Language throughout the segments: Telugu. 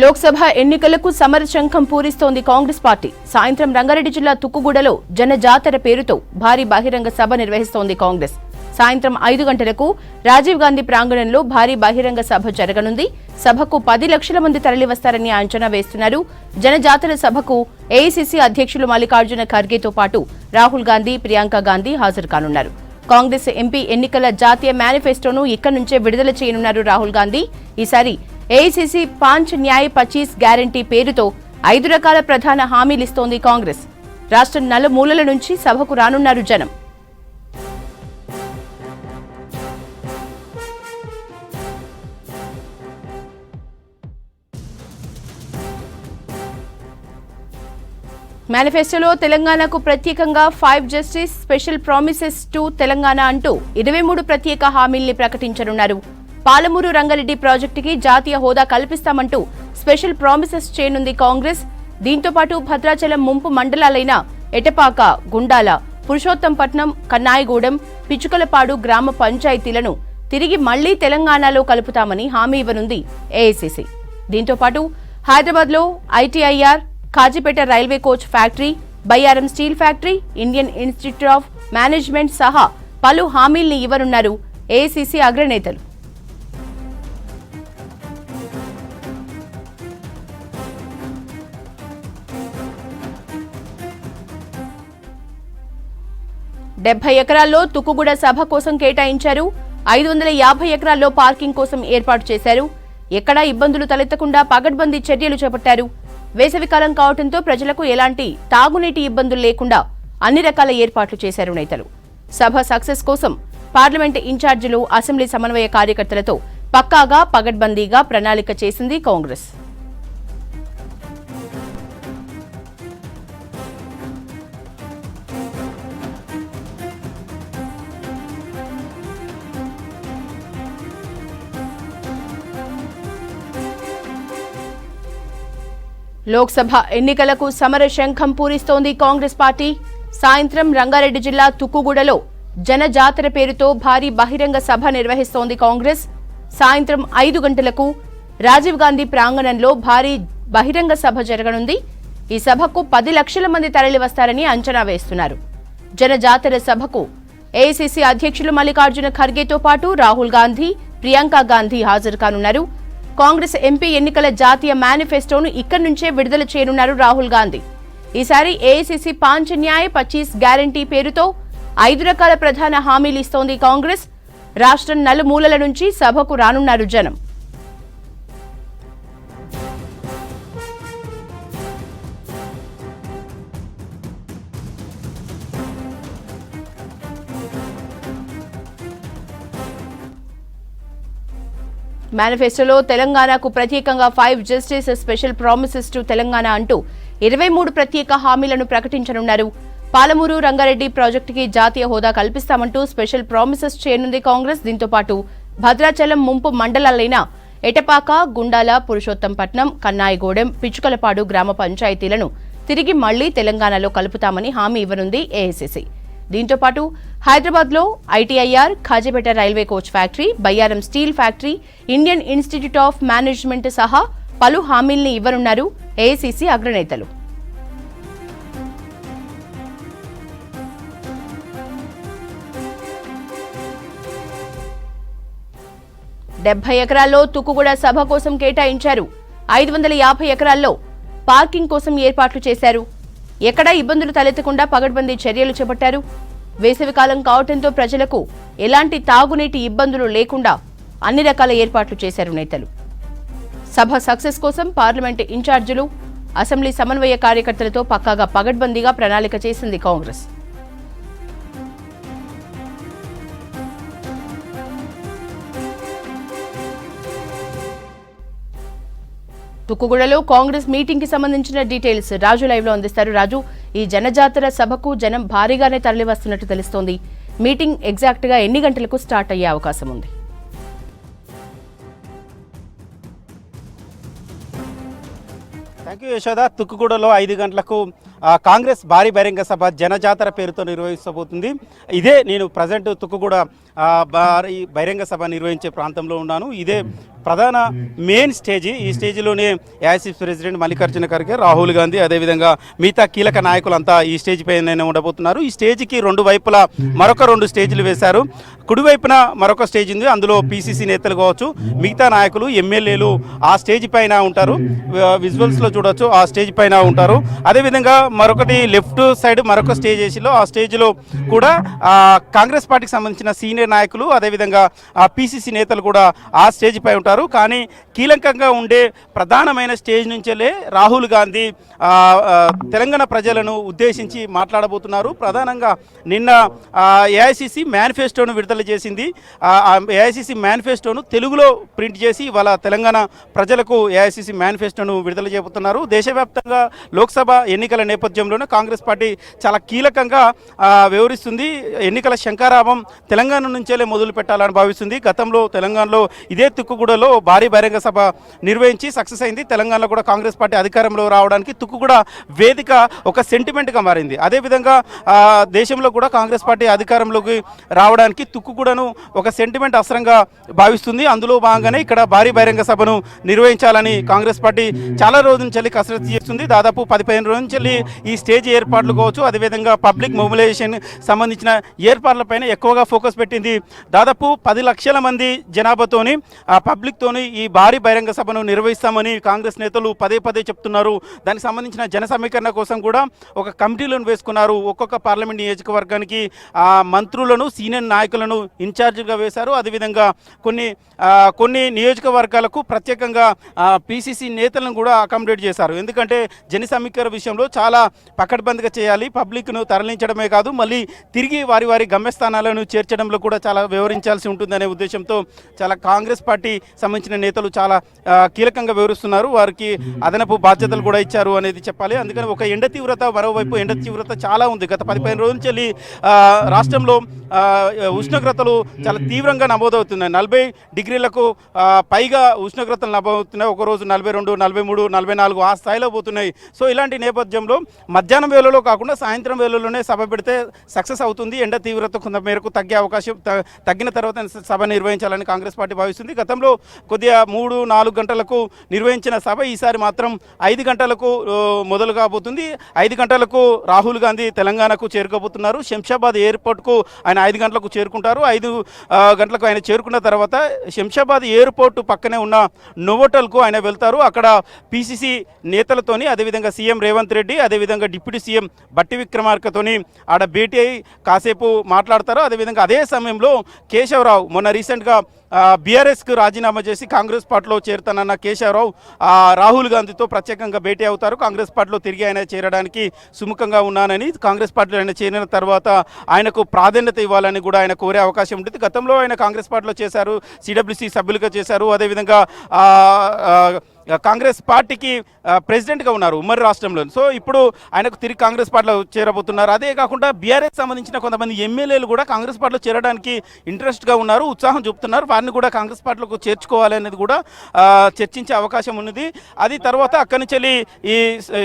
లోక్సభ ఎన్నికలకు సమర శంఖం పూరిస్తోంది కాంగ్రెస్ పార్టీ. సాయంత్రం రంగారెడ్డి జిల్లా తుక్కుగూడలో జనజాతర పేరుతో భారీ బహిరంగ సభ నిర్వహిస్తోంది కాంగ్రెస్. సాయంత్రం ఐదు గంటలకు రాజీవ్ గాంధీ ప్రాంగణంలో భారీ బహిరంగ సభ జరగనుంది. సభకు పది లక్షల మంది తరలివస్తారని అంచనా వేస్తున్నారు. జనజాతర సభకు ఏఐసీసీ అధ్యక్షులు మల్లికార్జున ఖర్గేతో పాటు రాహుల్ గాంధీ ప్రియాంక గాంధీ హాజరు కానున్నారు. కాంగ్రెస్ ఎంపీ ఎన్నికల జాతీయ మేనిఫెస్టోను ఇక్కడి నుంచే విడుదల చేయనున్నారు రాహుల్ గాంధీ. ఈసారి ఏఐసిసి పాంచ్ న్యాయ్ పచీస్ గ్యారంటీ పేరుతో ఐదు రకాల ప్రధాన హామీలిస్తోంది కాంగ్రెస్. రాష్ట్రం నలుమూలల నుంచి సభకు రానున్నారు జనం. మేనిఫెస్టోలో తెలంగాణకు ప్రత్యేకంగా five justice special promises to Telangana అంటూ ఇరవై మూడు ప్రత్యేక హామీల్ని ప్రకటించనున్నారు. పాలమూరు రంగారెడ్డి ప్రాజెక్టుకి జాతీయ హోదా కల్పిస్తామంటూ స్పెషల్ ప్రామిసెస్ చేయనుంది కాంగ్రెస్. దీంతో పాటు భద్రాచలం ముంపు మండలాలైన ఎటపాక గుండాల పురుషోత్తంపట్నం కన్నాయిగూడెం పిచుకలపాడు గ్రామ పంచాయతీలను తిరిగి మళ్ళీ తెలంగాణలో కలుపుతామని హామీ ఇవ్వనుంది ఏఐసిసి. దీంతో పాటు హైదరాబాద్లో ITIR Kazipet railway coach factory Bayyaram steel factory Indian Institute of Management సహా పలు హామీల్ని ఇవ్వనున్నారు ఏఐసీసీ అగ్రనేతలు. డెబ్బై ఎకరాల్లో తుక్కుగూడ సభ కోసం కేటాయించారు. ఐదు వందల యాభై ఎకరాల్లో పార్కింగ్ కోసం ఏర్పాటు చేశారు. ఎక్కడా ఇబ్బందులు తలెత్తకుండా పగడ్బందీ చర్యలు చేపట్టారు. వేసవికాలం కావడంతో ప్రజలకు ఎలాంటి తాగునీటి ఇబ్బందులు లేకుండా అన్ని రకాల ఏర్పాట్లు చేశారు నేతలు. సభ సక్సెస్ కోసం పార్లమెంట్ ఇన్ఛార్జీలు అసెంబ్లీ సమన్వయ కార్యకర్తలతో పక్కాగా పగడ్బందీగా ప్రణాళిక చేసింది కాంగ్రెస్. లోక్సభ ఎన్నికలకు సమర శంఖం పూరిస్తోంది కాంగ్రెస్ పార్టీ. సాయంత్రం రంగారెడ్డి జిల్లా తుక్కుగూడలో జనజాతర పేరుతో భారీ బహిరంగ సభ నిర్వహిస్తోంది కాంగ్రెస్. సాయంత్రం ఐదు గంటలకు రాజీవ్ గాంధీ ప్రాంగణంలో భారీ బహిరంగ సభ జరగనుంది. ఈ సభకు పది లక్షల మంది తరలివస్తారని అంచనా వేస్తున్నారు. జనజాతర సభకు ఏఐసిసి అధ్యక్షులు మల్లికార్జున ఖర్గేతో పాటు రాహుల్ గాంధీ ప్రియాంక గాంధీ హాజరు కానున్నారు. కాంగ్రెస్ ఎంపీ ఎన్నికల జాతీయ మేనిఫెస్టోను ఇక్కడి నుంచే విడుదల చేయనున్నారు రాహుల్ గాంధీ. ఈసారి ఏఐసిసి పాంచ్ న్యాయ పచ్చీస్ గ్యారంటీ పేరుతో ఐదు రకాల ప్రధాన హామీలు ఇస్తోంది కాంగ్రెస్. రాష్ట్రం నలుమూలల నుంచి సభకు రానున్నారు జనం. మేనిఫెస్టోలో తెలంగాణకు ప్రత్యేకంగా five justice special promises to Telangana అంటూ ఇరవై మూడు ప్రత్యేక హామీలను ప్రకటించనున్నారు. పాలమూరు రంగారెడ్డి ప్రాజెక్టుకి జాతీయ హోదా కల్పిస్తామంటూ స్పెషల్ ప్రామిసెస్ చేయనుంది కాంగ్రెస్. దీంతో పాటు భద్రాచలం ముంపు మండలాలైన ఎటపాక గుండాల పురుషోత్తంపట్నం కన్నాయిగూడెం పిచ్చుకలపాడు గ్రామ పంచాయతీలను తిరిగి మళ్ళీ తెలంగాణలో కలుపుతామని హామీ ఇవ్వనుంది ఏఐసీసీ దీంతో పాటు హైదరాబాద్లో ITIR Kazipet railway coach factory Bayyaram steel factory Indian Institute of Management సహా పలు హామీల్ని ఇవ్వనున్నారు ఏఐసీసీ అగ్రనేతలు. డెబ్బై ఎకరాల్లో తుక్కుగూడ సభ కోసం కేటాయించారు. ఐదు వందల యాభై ఎకరాల్లో పార్కింగ్ కోసం ఏర్పాట్లు చేశారు. ఎక్కడా ఇబ్బందులు తలెత్తకుండా పగడ్బందీ చర్యలు చేపట్టారు. వేసవికాలం కావటంతో ప్రజలకు ఎలాంటి తాగునీటి ఇబ్బందులు లేకుండా అన్ని రకాల ఏర్పాట్లు చేశారు నేతలు. సభ సక్సెస్ కోసం పార్లమెంట్ ఇన్ఛార్జీలు అసెంబ్లీ సమన్వయ కార్యకర్తలతో పక్కాగా పగడ్బందీగా ప్రణాళిక చేసింది కాంగ్రెస్. తుక్కుగూడలో కాంగ్రెస్ మీటింగ్కి సంబంధించిన డీటెయిల్స్ రాజు లైవ్లో అందిస్తారు. రాజు ఈ జనజాతర సభకు జనం భారీగానే తరలివస్తున్నట్టు తెలుస్తోంది. మీటింగ్ ఎగ్జాక్ట్గా ఎన్ని గంటలకు స్టార్ట్ అయ్యే అవకాశం ఉంది? Thank you Yashoda. తుక్కుగూడలో ఐదు గంటలకు కాంగ్రెస్ భారీ బహిరంగ సభ జనజాతర పేరుతో నిర్వహిస్తబోతుంది ఇదే నేను ప్రజెంట్ తుక్కుగూడ భారీ బహిరంగ సభ నిర్వహించే ప్రాంతంలో ఉన్నాను. ఇదే ప్రధాన మెయిన్ స్టేజీ. ఈ స్టేజీలోనే యాసిఫ్ ప్రెసిడెంట్ మల్లికార్జున ఖర్గే రాహుల్ గాంధీ అదేవిధంగా మిగతా కీలక నాయకులంతా ఈ స్టేజ్ పైన ఉండబోతున్నారు. ఈ స్టేజ్కి రెండు వైపులా మరొక రెండు స్టేజ్లు వేశారు. కుడివైపున మరొక స్టేజ్ ఉంది. అందులో పీసీసీ నేతలు కావచ్చు మిగతా నాయకులు ఎమ్మెల్యేలు ఆ స్టేజ్ పైన ఉంటారు. విజువల్స్లో చూడొచ్చు ఆ స్టేజ్ పైన ఉంటారు. అదేవిధంగా మరొకటి లెఫ్ట్ సైడ్ మరొక స్టేజ్ వేసిలో ఆ స్టేజ్లో కూడా కాంగ్రెస్ పార్టీకి సంబంధించిన సీనియర్ నాయకులు అదేవిధంగా ఆ నేతలు కూడా ఆ స్టేజ్ పై ఉంటారు. కానీ కీలకంగా ఉండే ప్రధానమైన స్టేజ్ నుంచెలే రాహుల్ గాంధీ తెలంగాణ ప్రజలను ఉద్దేశించి మాట్లాడబోతున్నారు. ప్రధానంగా నిన్న ఏఐసిసి మేనిఫెస్టోను విడుదల చేసింది. ఏఐసిసి మేనిఫెస్టోను తెలుగులో ప్రింట్ చేసి ఇవాళ తెలంగాణ ప్రజలకు ఏఐసిసి మేనిఫెస్టోను విడుదల చేయబోతున్నారు దేశవ్యాప్తంగా లోక్సభ ఎన్నికల నేపథ్యంలోనే కాంగ్రెస్ పార్టీ చాలా కీలకంగా వివరిస్తుంది వ్యవహరిస్తుంది. ఎన్నికల శంకారామం తెలంగాణ నుంచేలే మొదలు పెట్టాలని భావిస్తుంది. గతంలో తెలంగాణలో ఇదే తుక్కుగూడలో భారీ బహిరంగ సభ నిర్వహించి సక్సెస్ అయింది. తెలంగాణలో కూడా కాంగ్రెస్ పార్టీ అధికారంలో రావడానికి తుక్కుగూడ వేదిక ఒక సెంటిమెంట్గా మారింది. అదేవిధంగా దేశంలో కూడా కాంగ్రెస్ పార్టీ అధికారంలోకి రావడానికి తుక్కుగూడను ఒక సెంటిమెంట్ అస్త్రంగా భావిస్తుంది. అందులో భాగంగానే ఇక్కడ భారీ బహిరంగ సభను నిర్వహించాలని కాంగ్రెస్ పార్టీ చాలా రోజుల నుంచి కసరత్తు చేస్తుంది. దాదాపు పది పదిహేను రోజుల నుంచి ఈ స్టేజ్ ఏర్పాట్లు కావచ్చు. అదేవిధంగా పబ్లిక్ మొబిలైజేషన్ సంబంధించిన ఏర్పాట్లపైన ఎక్కువగా ఫోకస్ పెట్టి పెట్టింది దాదాపు పది లక్షల మంది జనాభాతోని ఆ పబ్లిక్తోని ఈ భారీ బహిరంగ సభను నిర్వహిస్తామని కాంగ్రెస్ నేతలు పదే పదే చెప్తున్నారు. దానికి సంబంధించిన జన సమీకరణ కోసం కూడా ఒక కమిటీలను వేసుకున్నారు. ఒక్కొక్క పార్లమెంట్ నియోజకవర్గానికి ఆ మంత్రులను సీనియర్ నాయకులను ఇన్ఛార్జిగా వేశారు. అదేవిధంగా కొన్ని కొన్ని నియోజకవర్గాలకు ప్రత్యేకంగా పిసిసి నేతలను కూడా అకామిడేట్ చేశారు. ఎందుకంటే జన సమీకరణ విషయంలో చాలా పకడ్బందీగా చేయాలి. పబ్లిక్ను తరలించడమే కాదు మళ్ళీ తిరిగి వారి వారి గమ్యస్థానాలను చేర్చడంలో కూడా చాలా వివరించాల్సి ఉంటుందనే ఉద్దేశంతో చాలా కాంగ్రెస్ పార్టీ సంబంధించిన నేతలు చాలా కీలకంగా వివరిస్తున్నారు. వారికి అదనపు బాధ్యతలు కూడా ఇచ్చారు అనేది చెప్పాలి. అందుకని ఒక ఎండ తీవ్రత మరోవైపు ఎండ తీవ్రత చాలా ఉంది. గత పదిహేను రోజుల నుంచి రాష్ట్రంలో ఉష్ణోగ్రతలు చాలా తీవ్రంగా నమోదవుతున్నాయి. నలభై డిగ్రీలకు పైగా ఉష్ణోగ్రతలు నమోదవుతున్నాయి. ఒక రోజు నలభై రెండు నలభై మూడు నలభై నాలుగు ఆ స్థాయిలో పోతున్నాయి. సో ఇలాంటి నేపథ్యంలో మధ్యాహ్నం వేళలో కాకుండా సాయంత్రం వేళలోనే సభ పెడితే సక్సెస్ అవుతుంది. ఎండ తీవ్రత కొంత మేరకు తగ్గే అవకాశం తగ్గిన తర్వాత సభ నిర్వహించాలని కాంగ్రెస్ పార్టీ భావిస్తుంది. గతంలో కొద్దిగా మూడు నాలుగు గంటలకు నిర్వహించిన సభ ఈసారి మాత్రం ఐదు గంటలకు మొదలు కాబోతుంది. ఐదు గంటలకు రాహుల్ గాంధీ తెలంగాణకు చేరుకోబోతున్నారు. శంషాబాద్ ఎయిర్పోర్ట్కు ఆయన ఐదు గంటలకు చేరుకుంటారు. ఐదు గంటలకు ఆయన చేరుకున్న తర్వాత శంషాబాద్ ఎయిర్పోర్ట్ పక్కనే ఉన్న నోవోటల్కు ఆయన వెళ్తారు. అక్కడ పిసిసి నేతలతోని అదేవిధంగా సీఎం రేవంత్ రెడ్డి అదేవిధంగా డిప్యూటీ సీఎం బట్టి విక్రమార్కతోని ఆడ భేటీ అయి కాసేపు మాట్లాడతారు. అదేవిధంగా అదే సమయంలో కేశవరావు మొన్న రీసెంట్గా బీఆర్ఎస్కు రాజీనామా చేసి కాంగ్రెస్ పార్టీలో చేరుతానన్న కేశవరావు రాహుల్ గాంధీతో ప్రత్యేకంగా భేటీ అవుతారు. కాంగ్రెస్ పార్టీలో తిరిగి ఆయన చేరడానికి సుముఖంగా ఉన్నానని కాంగ్రెస్ పార్టీలో ఆయన చేరిన తర్వాత ఆయనకు ప్రాధాన్యత ఇవ్వాలని కూడా ఆయన కోరే అవకాశం ఉంటుంది. గతంలో ఆయన కాంగ్రెస్ పార్టీలో చేశారు సిడబ్ల్యూసి సభ్యులుగా చేశారు. అదేవిధంగా ఆ, కాంగ్రెస్ పార్టీకి ప్రెసిడెంట్గా ఉన్నారు ఉమ్మడి రాష్ట్రంలో. సో ఇప్పుడు ఆయనకు తిరిగి కాంగ్రెస్ పార్టీలో చేరబోతున్నారు. అదే కాకుండా బీఆర్ఎస్ సంబంధించిన కొంతమంది ఎమ్మెల్యేలు కూడా కాంగ్రెస్ పార్టీలో చేరడానికి ఇంట్రెస్ట్గా ఉన్నారు ఉత్సాహం చూపుతున్నారు. వారిని కూడా కాంగ్రెస్ పార్టీలోకి చేర్చుకోవాలి అనేది కూడా చర్చించే అవకాశం ఉన్నది. అది తర్వాత అక్కడి నుంచి ఈ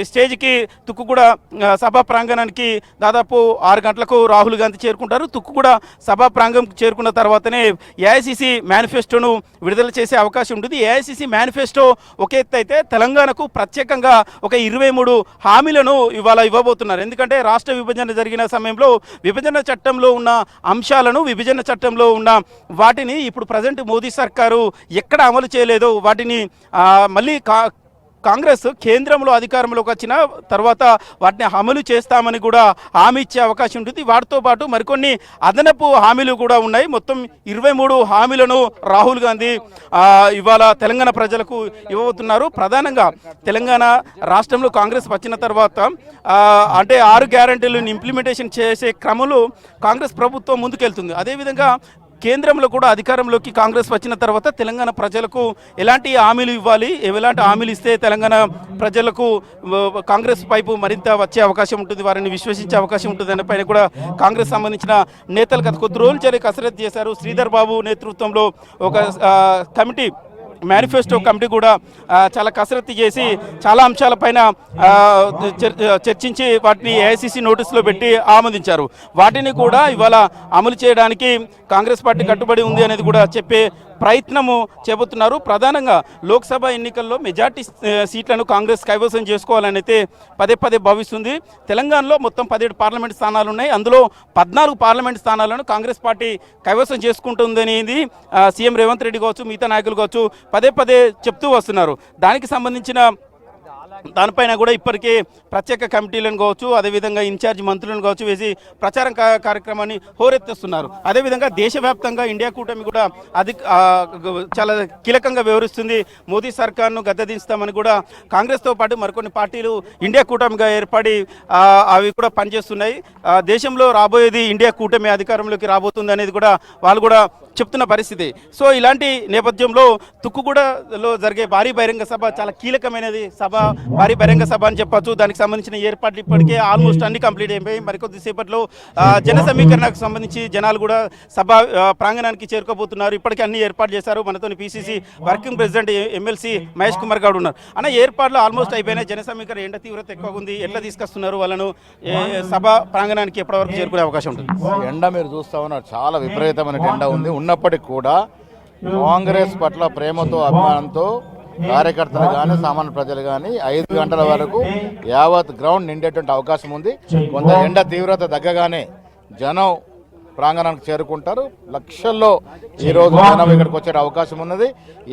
స్టేజ్కి తుక్కు కూడా సభా ప్రాంగణానికి దాదాపు ఆరు గంటలకు రాహుల్ గాంధీ చేరుకుంటారు. తుక్కు కూడా సభా ప్రాంగణం చేరుకున్న తర్వాతనే ఏఐసిసి మేనిఫెస్టోను విడుదల చేసే అవకాశం ఉంటుంది. ఏఐసిసి మేనిఫెస్టో ఒక ఎత్తు అయితే తెలంగాణకు ప్రత్యేకంగా ఒక ఇరవై మూడు హామీలను ఇవాళ ఇవ్వబోతున్నారు. ఎందుకంటే రాష్ట్ర విభజన జరిగిన సమయంలో విభజన చట్టంలో ఉన్న అంశాలను విభజన చట్టంలో ఉన్న వాటిని ఇప్పుడు ప్రజెంట్ మోదీ సర్కారు ఎక్కడ అమలు చేయలేదో వాటిని మళ్ళీ కా కాంగ్రెస్ కేంద్రంలో అధికారంలోకి వచ్చిన తర్వాత వాటిని అమలు చేస్తామని కూడా హామీ ఇచ్చే అవకాశం ఉంటుంది. వాటితో పాటు మరికొన్ని అదనపు హామీలు కూడా ఉన్నాయి. మొత్తం ఇరవై మూడు హామీలను రాహుల్ గాంధీ ఇవాళ తెలంగాణ ప్రజలకు ఇవ్వబోతున్నారు. ప్రధానంగా తెలంగాణ రాష్ట్రంలో కాంగ్రెస్ వచ్చిన తర్వాత అంటే ఆరు గ్యారంటీలను ఇంప్లిమెంటేషన్ చేసే క్రమంలో కాంగ్రెస్ ప్రభుత్వం ముందుకెళ్తుంది. అదేవిధంగా కేంద్రంలో కూడా అధికారంలోకి కాంగ్రెస్ వచ్చిన తర్వాత తెలంగాణ ప్రజలకు ఎలాంటి హామీలు ఇవ్వాలి? ఎలాంటి హామీలు ఇస్తే తెలంగాణ ప్రజలకు కాంగ్రెస్ వైపు మరింత వచ్చే అవకాశం ఉంటుంది వారిని విశ్వసించే అవకాశం ఉంటుంది అనే పైన కూడా కాంగ్రెస్ సంబంధించిన నేతలు గత కొద్ది రోజులు చేరి కసరత్తు చేశారు. శ్రీధర్ బాబు నేతృత్వంలో ఒక కమిటీ మేనిఫెస్టో కమిటీ కూడా చాలా కసరత్తు చేసి చాలా అంశాలపైన చర్చించి వాటిని ఏఐసిసి నోటీసులో పెట్టి ఆమోదించారు. వాటిని కూడా ఇవాళ అమలు చేయడానికి కాంగ్రెస్ పార్టీ కట్టుబడి ఉంది అనేది కూడా చెప్పే ప్రయత్నము చెబుతున్నారు ప్రధానంగా లోక్సభ ఎన్నికల్లో మెజార్టీ సీట్లను కాంగ్రెస్ కైవసం చేసుకోవాలని అయితే పదే పదే భావిస్తుంది. తెలంగాణలో మొత్తం పదిహేడు పార్లమెంట్ స్థానాలు ఉన్నాయి అందులో పద్నాలుగు పార్లమెంట్ స్థానాలను కాంగ్రెస్ పార్టీ కైవసం చేసుకుంటుందనేది సీఎం రేవంత్ రెడ్డి కావచ్చు మిగతా నాయకులు కావచ్చు పదే పదే చెప్తూ వస్తున్నారు. దానికి సంబంధించిన దానిపైన కూడా ఇప్పటికే ప్రత్యేక కమిటీలను కావచ్చు అదేవిధంగా ఇన్ఛార్జ్ మంత్రులను కావచ్చు వేసి ప్రచారం కార్యక్రమాన్ని హోరెత్తిస్తున్నారు. అదేవిధంగా దేశవ్యాప్తంగా ఇండియా కూటమి కూడా అది చాలా కీలకంగా వ్యవహరిస్తుంది మోదీ సర్కార్ను గద్దదించుతామని కూడా కాంగ్రెస్తో పాటు మరికొన్ని పార్టీలు ఇండియా కూటమిగా ఏర్పడి అవి కూడా పనిచేస్తున్నాయి. దేశంలో రాబోయేది ఇండియా కూటమి అధికారంలోకి రాబోతుంది అనేది కూడా వాళ్ళు కూడా చెప్తున్న పరిస్థితి. సో ఇలాంటి నేపథ్యంలో తుక్కుగూడలో జరిగే భారీ బహిరంగ సభ చాలా కీలకమైనది సభ. మరి బహిరంగ సభ అని చెప్పొచ్చు. దానికి సంబంధించిన ఏర్పాట్లు ఇప్పటికే ఆల్మోస్ట్ అన్ని కంప్లీట్ అయిపోయి మరికొద్ది సేపట్లో జన సమీకరణకు సంబంధించి జనాలు కూడా సభ ప్రాంగణానికి చేరుకోబోతున్నారు. ఇప్పటికే అన్ని ఏర్పాటు చేశారు. మనతో PCC working president MLC Mahesh Kumar Goud ఉన్నారు. అన్న ఏర్పాట్లు ఆల్మోస్ట్ అయిపోయినాయి. జన సమీకరణ ఎండ తీవ్రత ఎక్కువ ఉంది. ఎట్లా తీసుకొస్తున్నారు వాళ్ళను? సభ ప్రాంగణానికి ఎప్పటివరకు చేరుకునే అవకాశం ఉంటుంది? ఎండ మీరు చూస్తా ఉన్నారు. చాలా విపరీతమైన ఎండ ఉంది. ఉన్నప్పటికీ కూడా కాంగ్రెస్ పట్ల ప్రేమతో అభిమానంతో కార్యకర్తలు కానీ సామాన్య ప్రజలు కానీ ఐదు గంటల వరకు యావత్ గ్రౌండ్ నిండేటువంటి అవకాశం ఉంది. కొంత ఎండ తీవ్రత తగ్గగానే జనం ప్రాంగణానికి చేరుకుంటారు. లక్షల్లో ఈరోజు జనం ఇక్కడికి వచ్చే అవకాశం ఉన్నది.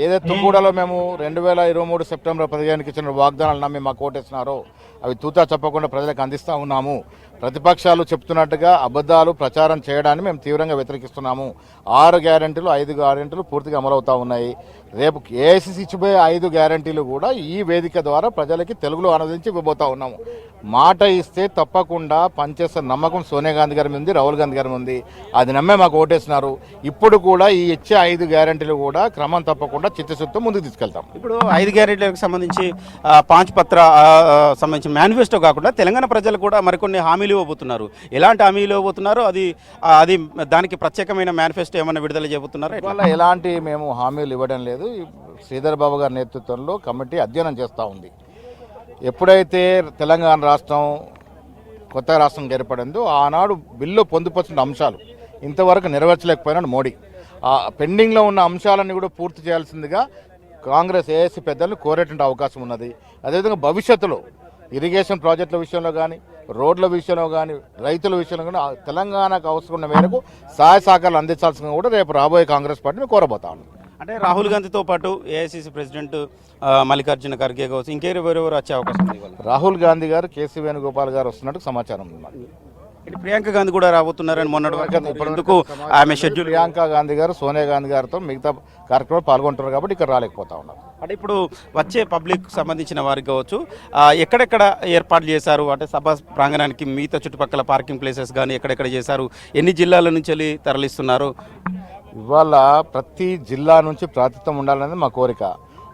ఏదైతే తుంగూడలో మేము రెండు వేల ఇరవై మూడు సెప్టెంబర్ పదిహేనుకి ఇచ్చిన వాగ్దానాలు నమ్మి మాకు ఓటేసినారో అవి తూతా చెప్పకుండా ప్రజలకు అందిస్తూ ఉన్నాము. ప్రతిపక్షాలు చెప్తున్నట్టుగా అబద్ధాలు ప్రచారం చేయడాన్ని మేము తీవ్రంగా వ్యతిరేకిస్తున్నాము. ఆరు గ్యారెంటీలు ఐదు గ్యారెంటీలు పూర్తిగా అమలవుతూ ఉన్నాయి. రేపు ఏఐసిసి ఇచ్చిపోయే ఐదు గ్యారెంటీలు కూడా ఈ వేదిక ద్వారా ప్రజలకి తెలుగులో ఆనందించి ఇవ్వబోతా ఉన్నాము. మాట ఇస్తే తప్పకుండా పనిచేసే నమ్మకం సోనియా గాంధీ గారి ఉంది రాహుల్ గాంధీ గారి ఉంది. అది నమ్మే మాకు ఓటేసినారు. ఇప్పుడు కూడా ఈ ఇచ్చే ఐదు గ్యారెంటీలు కూడా క్రమం తప్పకుండా చిత్తశుద్ధితో ముందుకు తీసుకెళ్తాం. ఇప్పుడు ఐదు గ్యారెంటీలకు సంబంధించి పాంచ్ పత్ర సంబంధించి ఆ, మేనిఫెస్టో కాకుండా తెలంగాణ ప్రజలు కూడా మరికొన్ని హామీలు ఇవ్వబోతున్నారు. ఎలాంటి హామీలు ఇవ్వబోతున్నారు? అది అది దానికి ప్రత్యేకమైన మేనిఫెస్టో ఏమైనా విడుదల చేయబోతున్నారా? ఇవాళ ఎలాంటి మేము హామీలు ఇవ్వడం లేదు. శ్రీధర్ బాబు గారి నేతృత్వంలో కమిటీ అధ్యయనం చేస్తూ ఉంది. ఎప్పుడైతే తెలంగాణ రాష్ట్రం కొత్త రాష్ట్రం ఏర్పడిందో ఆనాడు బిల్లు పొందుపరిచిన అంశాలు ఇంతవరకు నెరవేర్చలేకపోయినాడు మోడీ. ఆ పెండింగ్లో ఉన్న అంశాలన్నీ కూడా పూర్తి చేయాల్సిందిగా కాంగ్రెస్ ఏఎస్సీ పెద్దలను కోరేటువంటి అవకాశం ఉన్నది. అదేవిధంగా భవిష్యత్తులో ఇరిగేషన్ ప్రాజెక్టుల విషయంలో కానీ రోడ్ల విషయంలో కానీ రైతుల విషయంలో కానీ తెలంగాణకు అవసరం ఉన్న మేరకు సహాయ సహకారాలు అందించాల్సిందిగా కూడా రేపు రాబోయే కాంగ్రెస్ పార్టీని కోరబోతా ఉన్నాం అంటే రాహుల్ గాంధీతో పాటు ఏఐసిసి ప్రెసిడెంట్ మల్లికార్జున ఖర్గే కావచ్చు ఇంకెవరెవరు వచ్చే అవకాశం ఉంది? రాహుల్ గాంధీ గారు కేసీ వేణుగోపాల్ గారు వస్తున్నట్టు సమాచారం ఉంది ప్రియాంక గాంధీ కూడా రాబోతున్నారని మొన్నటి వరకు ఆమె షెడ్యూల్ ప్రియాంక గాంధీ గారు సోనియా గాంధీ గారితో మిగతా కార్యక్రమాలు పాల్గొంటున్నారు కాబట్టి ఇక్కడ రాలేకపోతా ఉన్నారు. అంటే ఇప్పుడు వచ్చే పబ్లిక్ సంబంధించిన వారికి కావచ్చు ఎక్కడెక్కడ ఏర్పాటు చేశారు? అంటే సభ ప్రాంగణానికి మిగతా చుట్టుపక్కల పార్కింగ్ ప్లేసెస్ కానీ ఎక్కడెక్కడ చేశారు? ఎన్ని జిల్లాల నుంచి వెళ్ళి తరలిస్తున్నారు? ఇవాళ ప్రతి జిల్లా నుంచి ప్రాతిత్వం ఉండాలనేది మా కోరిక.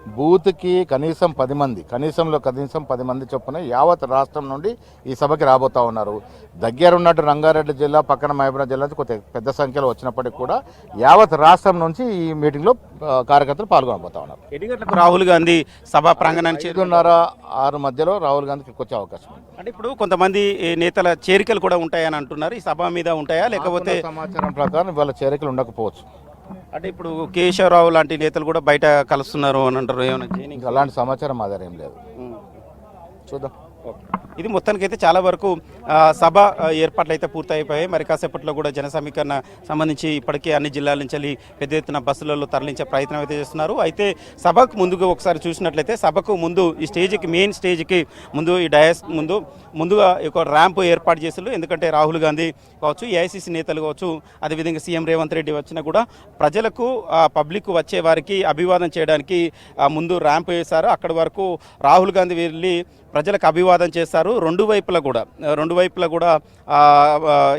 బూత్కి కనీసం పది మంది కనీసంలో కనీసం పది మంది చొప్పున యావత్ రాష్ట్రం నుండి ఈ సభకి రాబోతా ఉన్నారు. దగ్గర ఉన్నట్టు రంగారెడ్డి జిల్లా పక్కన మహబూబ్ జిల్లా నుంచి కొంత పెద్ద సంఖ్యలో వచ్చినప్పటికీ కూడా యావత్ రాష్ట్రం నుంచి ఈ మీటింగ్లో కార్యకర్తలు పాల్గొనబోతా ఉన్నారు. ఎన్ని గంటలకు రాహుల్ గాంధీ సభ ప్రాంగణానికి చేరు- ఐదున్నర ఆరు మధ్యలో రాహుల్ గాంధీకి వచ్చే అవకాశం ఉంది. అంటే ఇప్పుడు కొంతమంది నేతల చేరికలు కూడా ఉంటాయని అంటున్నారు. ఈ సభ మీద ఉంటాయా? లేకపోతే సమాచారం ప్రకారం ఇవాళ చేరికలు ఉండకపోవచ్చు. అంటే ఇప్పుడు కేశవరావు లాంటి నేతలు కూడా బయట కలుస్తున్నారు అని అంటారు. ఏమైనా అలాంటి సమాచారం ఆధారం ఏం లేదు. చూద్దాం. ఇది మొత్తానికైతే చాలా వరకు సభ ఏర్పాట్లు అయితే పూర్తయిపోయాయి. మరి కాసేపట్లో కూడా జన సమీకరణ సంబంధించి ఇప్పటికే అన్ని జిల్లాల నుంచి పెద్ద ఎత్తున బస్సులలో తరలించే ప్రయత్నం అయితే చేస్తున్నారు. అయితే సభకు ముందుగా ఒకసారి చూసినట్లయితే సభకు ముందు ఈ స్టేజ్కి మెయిన్ స్టేజ్కి ముందు ఈ డయాస్ ముందు ముందుగా ఒక ర్యాంప్ ఏర్పాటు చేసారు ఎందుకంటే రాహుల్ గాంధీ కావచ్చు ఏఐసిసి నేతలు కావచ్చు అదేవిధంగా సీఎం రేవంత్ రెడ్డి వచ్చినా కూడా ప్రజలకు పబ్లిక్ వచ్చే వారికి అభివాదం చేయడానికి ముందు ర్యాంప్ వేశారు. అక్కడి వరకు రాహుల్ గాంధీ వెళ్ళి ప్రజలకు అభివాదం చేస్తారు రెండు వైపులా కూడా రెండు వైపులా కూడా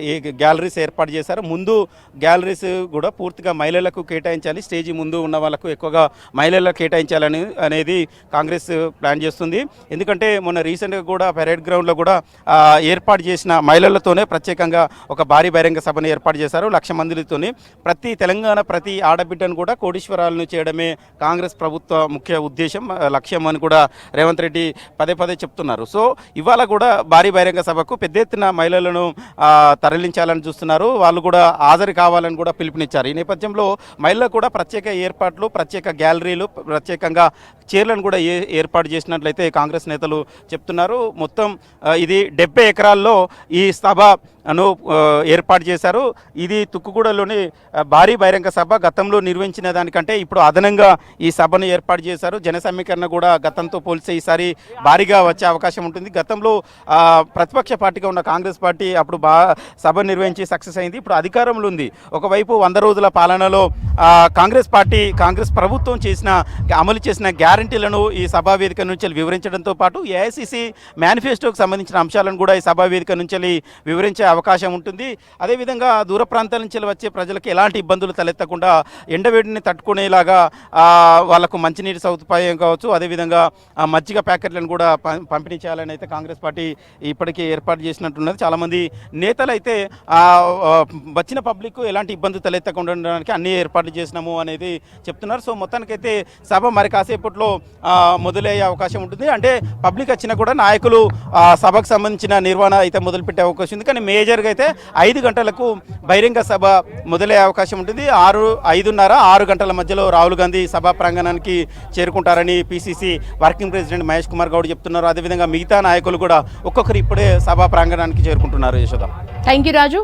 ఈ గ్యాలరీస్ ఏర్పాటు చేశారు. ముందు గ్యాలరీస్ కూడా పూర్తిగా మహిళలకు కేటాయించాలి. స్టేజీ ముందు ఉన్న వాళ్ళకు ఎక్కువగా మహిళలకు కేటాయించాలని అనేది కాంగ్రెస్ ప్లాన్ చేస్తుంది. ఎందుకంటే మొన్న రీసెంట్గా కూడా పెరేడ్ గ్రౌండ్లో కూడా ఏర్పాటు చేసిన మహిళలతోనే ప్రత్యేకంగా ఒక భారీ బహిరంగ సభను ఏర్పాటు చేశారు. లక్ష మందితోని ప్రతి తెలంగాణ ప్రతి ఆడబిడ్డను కూడా కోటీశ్వరాలను చేయడమే కాంగ్రెస్ ప్రభుత్వ ముఖ్య ఉద్దేశం. లక్ష్యం అని కూడా రేవంత్ రెడ్డి పదే పదే చెప్తున్నారు. సో ఇవాళ కూడా భారీ బహిరంగ సభకు పెద్ద ఎత్తున మహిళలను తరలించాలని చూస్తున్నారు. వాళ్ళు కూడా హాజరు కావాలని కూడా పిలుపునిచ్చారు. ఈ నేపథ్యంలో మహిళలకు కూడా ప్రత్యేక ఏర్పాట్లు ప్రత్యేక గ్యాలరీలు ప్రత్యేకంగా చీరలను కూడా ఏ ఏర్పాటు చేసినట్లయితే కాంగ్రెస్ నేతలు చెప్తున్నారు. మొత్తం ఇది డెబ్బై ఎకరాల్లో ఈ సభను ఏర్పాటు చేశారు. ఇది తుక్కుగూడలోని భారీ బహిరంగ సభ గతంలో నిర్వహించిన దానికంటే ఇప్పుడు అదనంగా ఈ సభను ఏర్పాటు చేశారు. జన సమీకరణ కూడా గతంతో పోలిస్తే ఈసారి భారీగా వచ్చే అవకాశం ఉంటుంది. గతంలో ప్రతిపక్ష పార్టీగా ఉన్న కాంగ్రెస్ పార్టీ అప్పుడు బా సభ నిర్వహించి సక్సెస్ అయింది. ఇప్పుడు అధికారంలో ఉంది. ఒకవైపు వంద రోజుల పాలనలో కాంగ్రెస్ పార్టీ కాంగ్రెస్ ప్రభుత్వం చేసిన అమలు చేసిన గ్యారంటీలను ఈ సభా వేదిక నుంచి వివరించడంతో పాటు ఏఐసిసి మేనిఫెస్టోకి సంబంధించిన అంశాలను కూడా ఈ సభా వేదిక నుంచి వివరించే అవకాశం ఉంటుంది. అదేవిధంగా దూర ప్రాంతాల నుంచి వచ్చే ప్రజలకు ఎలాంటి ఇబ్బందులు తలెత్తకుండా ఎండవేడిని తట్టుకునేలాగా వాళ్ళకు మంచినీటి సదుపాయం కావచ్చు. అదేవిధంగా మజ్జిగ ప్యాకెట్లను కూడా పం- పంపిణీ చేయాలని అయితే కాంగ్రెస్ పార్టీ ఇప్పటికే ఏర్పాటు చేసినట్టున్నది. చాలామంది నేతలు అయితే వచ్చిన పబ్లిక్ ఎలాంటి ఇబ్బంది తలెత్తకుండా ఉండడానికి అన్ని ఏర్పాట్లు చేసినాము అనేది చెప్తున్నారు. సో మొత్తానికైతే సభ మరి కాసేపట్లో మొదలయ్యే అవకాశం ఉంటుంది. అంటే పబ్లిక్ వచ్చినా కూడా నాయకులు సభకు సంబంధించిన నిర్వహణ అయితే మొదలుపెట్టే అవకాశం ఉంది. కానీ మేజర్గా అయితే ఐదు గంటలకు బహిరంగ సభ మొదలయ్యే అవకాశం ఉంటుంది. ఆరు ఐదున్నర ఆరు గంటల మధ్యలో రాహుల్ గాంధీ సభా ప్రాంగణానికి చేరుకుంటారని PCC working president Mahesh Kumar Goud చెప్తున్నారు. అదేవిధంగా మిగతా నాయకులు కూడా ఒక్కొక్కరు ఇప్పుడే సభా ప్రాంగణానికి చేరుకుంటున్నారు యశోద. Thank you Raju.